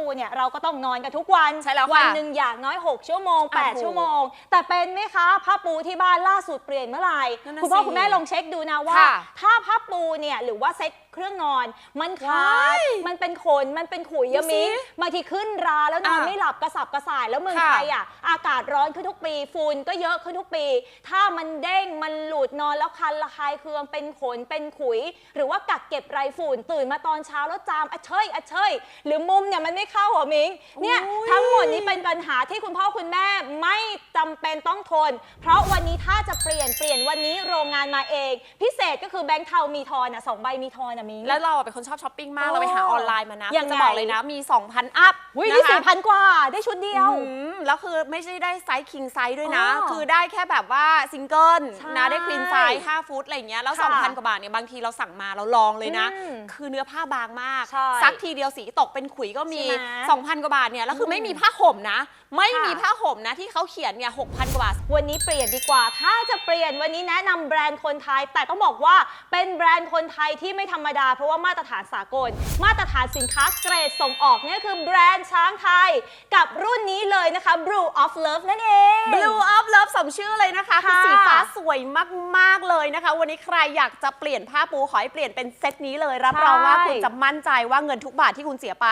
ปูเนี่ยเราก็ต้องนอนกันทุกวันใช่แล้วค่ะวันหนึ่งอย่างน้อย 6 ชั่วโมงอะ8ชั่วโมง แต่เป็นไหมคะผ้าปูที่บ้านล่าสุดเปลี่ยนเมื่อไหร่นั่นน่ะคุณพ่อสิคุณแม่ลองเช็คดูนะว่า ค่ะถ้าผ้าปูเนี่ยหรือว่าเซ็ตเครื่องนอน มันขาว้าดยมันเป็นขนมันเป็นขุยดูยะสิมิบางทีขึ้นราแล้วนอนอะไม่หลับกระสับกระส่ายแล้วเมืองค่ะ ไทยอะอากาศร้อนขึ้นทุกปีฝุ่นก็เยอะขึ้นทุกปี ถ้ามันเด้งมันหลุดนอนแล้วคันระคายเคืองเป็นขนเป็นขุย หรือว่ากักเก็บไรฝุ่นตื่นมาตอนเช้าแล้วจามอะเชยอะเชยหรือมุมเนี่ยมันไม่เข้าหัวมิงเนี่ยอุ๊ยทั้งหมดนี้เป็นปัญหาที่คุณพ่อคุณแม่ไม่จำเป็นต้องทน เพราะวันนี้ถ้าจะเปลี่ยนเปลี่ยนวันนี้โรงงานมาเอง พิเศษก็คือแบงค์เทามีทอนอะสองใบมีทอนอะมิง แล้วเราอะเป็นคนชอบช้อปปิ้งมากโอ้เราไปหาออนไลน์มานะยังคือจะไงบอกเลยนะมี 2,000 อัพอุ้ยนะนี่คะสี่พันกว่าได้ชุดเดียว อืมแล้วคือไม่ใช่ได้ไซส์คิงไซส์ด้วยนะ อ๋อคือได้แค่แบบว่าซิงเกิลใช่นะได้ควีนไซส์5ฟุตอะไรอย่างเงี้ยแล้ว ค่ะ2,000 กว่าบาทเนี่ยบางทีเราสั่งมาเราลองเลยนะ อืมคือเนื้อผ้าบางมาก ใช่ซักทีเดียวสีตกเป็นขุยก็มี ใช่ไหม2,000 กว่าบาทเนี่ย แล้วคืออมไม่มีผ้าห่มนะ ไม่ค่ะมีผ้าห่มนะที่เขาเขียนเนี่ย6,000 กว่าบาท วันนี้เปลี่ยนดีกว่า ถ้าจะเปลี่ยนวันนี้แนะนำแบรนด์คนไทย แต่ต้องบอกว่าเป็นแบรนด์คนไทยที่ไม่ธรรมดา เพราะว่ามาตรฐานสากล มาตรฐานสินค้าเกรดส่งออกเนี่ยคือแบรนด์ช้างไทย กับรุ่นนี้เลยนะคะ Blue of Love นั่นเอง Blue of Love สมชื่อเลยนะคะคือค่ะ สีฟ้าสวยมาก ๆ เลยนะคะ วันนี้ใครอยากจะเปลี่ยนผ้าปูขอให้เปลี่ยนเป็นเซตนี้เลยรับใช่รองว่าคุณจะมั่นใจว่าเงินทุกบาทที่คุณเสียไป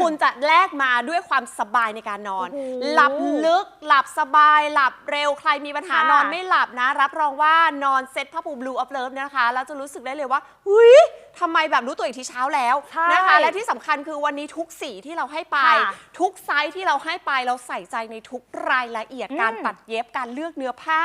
คุณจะแลกมาด้วยความสบายในการนอนโอ้โหหลับลึก หลับสบาย หลับเร็ว ใครมีปัญหาค่ะนอนไม่หลับนะ รับรองว่านอนเซตผ้าปู Blue of Love นะคะ แล้วจะรู้สึกได้เลยว่าหุยทำไมแบบรู้ตัวอีกทีเช้าแล้วใช่นะคะ และที่สำคัญคือวันนี้ทุกสีที่เราให้ไปค่ะทุกไซส์ที่เราให้ไปเราใส่ใจในทุกรายละเอียดอืมการตัดเย็บการเลือกเนื้อผ้า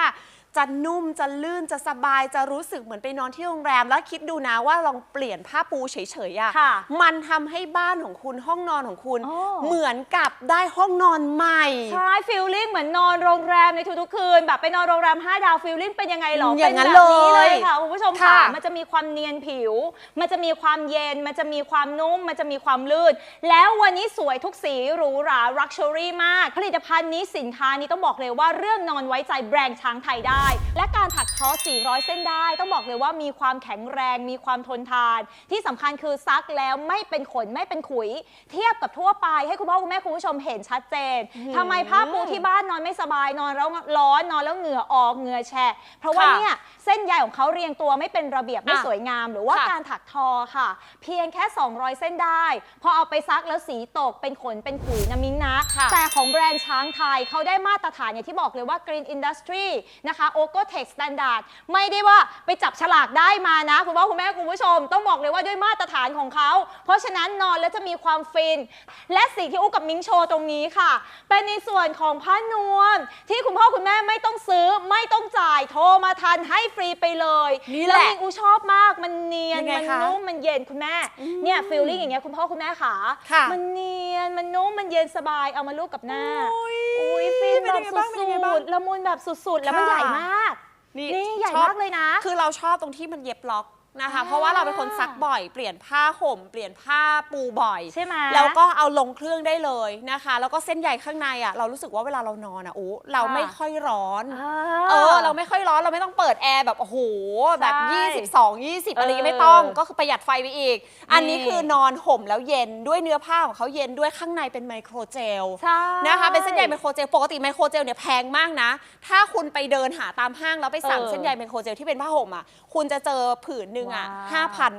จะนุ่มจะลื่นจะสบายจะรู้สึกเหมือนไปนอนที่โรงแรม แล้วคิดดูนะว่าลองเปลี่ยนผ้าปูเฉยๆอะค่ะ มันทำให้บ้านของคุณห้องนอนของคุณ โอ้ เหมือนกับได้ห้องนอนใหม่ ใช่ฟิลลิ่งเหมือนนอนโรงแรมในทุกๆคืน แบบไปนอนโรงแรม 5 ดาวฟิลลิ่งเป็นยังไงหรออเป็ย่างนั้นแบบนี้เลยเลยค่ะคุณผู้ชมค่ะค่ะมันจะมีความเนียนผิว มันจะมีความเย็น มันจะมีความนุ่ม มันจะมีความลื่น แล้ววันนี้สวยทุกสีหรูหรารักชัวรี่มาก ผลิตภัณฑ์นี้สินค้านี้ต้องบอกเลยว่าเรื่องนอนไว้ใจแบรนด์ช้างไทยได้ และการถักทอ 400 เส้นได้ ต้องบอกเลยว่ามีความแข็งแรง มีความทนทาน ที่สำคัญคือซักแล้วไม่เป็นขนไม่เป็นขุย เทียบกับทั่วไป ให้คุณพ่อคุณแม่คุณผู้ชมเห็นชัดเจนทำไมผ้าปูที่บ้านนอนไม่สบายนอนแล้วร้อนนอนแล้วเหงื่อออกเหงื่อแฉะเพราะว่าค่ะเนี่ยเส้นใยของเขาเรียงตัวไม่เป็นระเบียบไม่อะสวยงาม หรือว่าค่ะ การถักทอค่ะ เพียงแค่ 200 เส้นได้ พอเอาไปซักแล้วสีตกเป็นขนเป็นขุยนะมิ้งนะ ค่ะแต่ของแบรนด์ช้างไทยเขาได้มาตรฐานอย่างที่บอกเลยว่า Green Industry นะคะ o c o t e x Standard ไม่ได้ว่าไปจับฉลากได้มานะ คุณพ่อคุณแม่คุณผู้ชม ต้องบอกเลยว่าด้วยมาตรฐานของเขา เพราะฉะนั้นนอนแล้วจะมีความฟิน และสิ่งที่อุ๊กับมิ้งโชว์ตรงนี้ค่ะ เป็นในส่วนของผ้านวม ที่คุณพ่อคุณแม่ไม่ต้องซื้อไม่ต้องจ่ายโทรมาทันให้ฟรีไปเลยนี่แหละวมิ้งอูชอบมากมันเนียนยังไงมันคะนุ่มมันเย็นคุณแม่เนี่ยฟีลลิ่งอย่างเงี้ยคุณพ่อคุณแม่ขาค่ะ มันเนียนมันนุ่มมันเย็นสบายเอามาลูบกับหน้าอุ๊ยอุ้ยฟินเป็น แบยับงไงสุบ้างเป็นยังไงบ้างดๆละมุนแบบสุดๆ แล้วมันค่ะใหญ่มาก นี่นี่ใหญ่ชอบมากเลยนะ คือเราชอบตรงที่มันเย็บล็อก นะคะอ่าเพราะว่าเราเป็นคนซักบ่อย เปลี่ยนผ้าห่ม เปลี่ยนผ้าปูบ่อย ใช่ไหมแล้วก็เอาลงเครื่องได้เลยนะคะ แล้วก็เส้นใยข้างในอะเรารู้สึกว่าเวลาเรานอนอะโอ้เราค่ะไม่ค่อยร้อนอ่าเออ เราไม่ค่อยร้อนเราไม่ต้องเปิดแอร์แบบโอ้โหแบบใช่22 20อะไรอย่างงี้เออไม่ต้องก็คือประหยัดไฟไปอีก อันนี้นี่คือนอนห่มแล้วเย็นด้วยเนื้อผ้าของเขาเย็นด้วยข้างในเป็นไมโครเจลใช่นะคะเป็นเส้นใยไมโครเจลปกติไมโครเจลเนี่ยแพงมากนะ ถ้าคุณไปเดินหาตามห้างแล้วไปสั่งเออเส้นใยไมโครเจลที่เป็นผ้าห่มอะคุณจะเจอผืนหนึ่งอะว้าวห้าพัน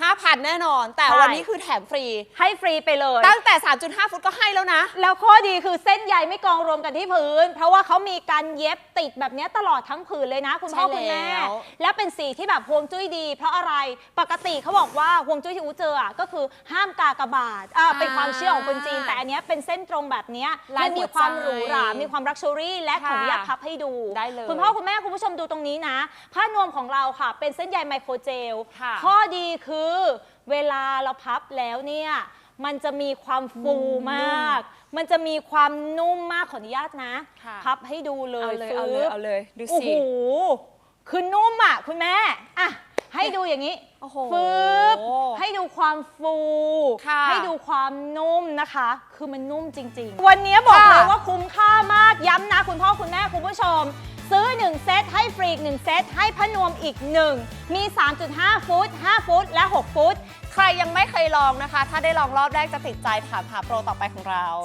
ห้าพันแน่นอน แต่ใช่วันนี้คือแถมฟรี ให้ฟรีไปเลย ตั้งแต่ 3.5 ฟุตก็ให้แล้วนะ แล้วข้อดีคือเส้นใยไม่กองรวมกันที่พื้น เพราะว่าเขามีการเย็บติดแบบเนี้ยตลอดทั้งผืนเลยนะ คุณพ่อใช่คุณแม่แล้วและเป็นสีที่แบบฮวงจุ้ยดี เพราะอะไรปกติเขาบอกว่าฮวงจุ้ยที่อูเจออะก็คือห้ามกากบาทอ่าเป็นความเชื่อของคนจีน แต่อันเนี้ยเป็นเส้นตรงแบบเนี้ยลายมันมีความหัวใจหรูหรา มีความรักชัวรี่ และขออนุญาตค่ะพับให้ดูได้เลยคุณพ่อคุณแม่คุณผู้ชมดูตรงนี้นะผ้านวมของเราค่ะ เป็นเส้นใยไมโครเจลค่ะข้อดีคือเวลาเราพับแล้วเนี่ยมันจะมีความฟูมาก มันจะมีความนุ่มมากขออนุญาตนะ ค่ะพับให้ดูเลยเอาเลยฟึเอาเลยบเอาเลยดูโอ้สิโห คือนุ่มอะคุณแม่อะให้ดูอย่างนี้โอ้โห ฟึบให้ดูความฟู ค่ะ ให้ดูความนุ่มนะคะ คือมันนุ่มจริง ๆ วันนี้บอกค่ะเลยว่าคุ้มค่ามากย้ำนะคุณพ่อคุณแม่คุณผู้ชม ซื้อ 1 เซตให้ฟรีอีก1เซตให้พนวมอีก 1 มี 3.5 ฟุต 5 ฟุต และ 6 ฟุต ใครยังไม่เคยลองนะคะ ถ้าได้ลองรอบแรกจะติดใจถามหาโปรต่อไปของเรา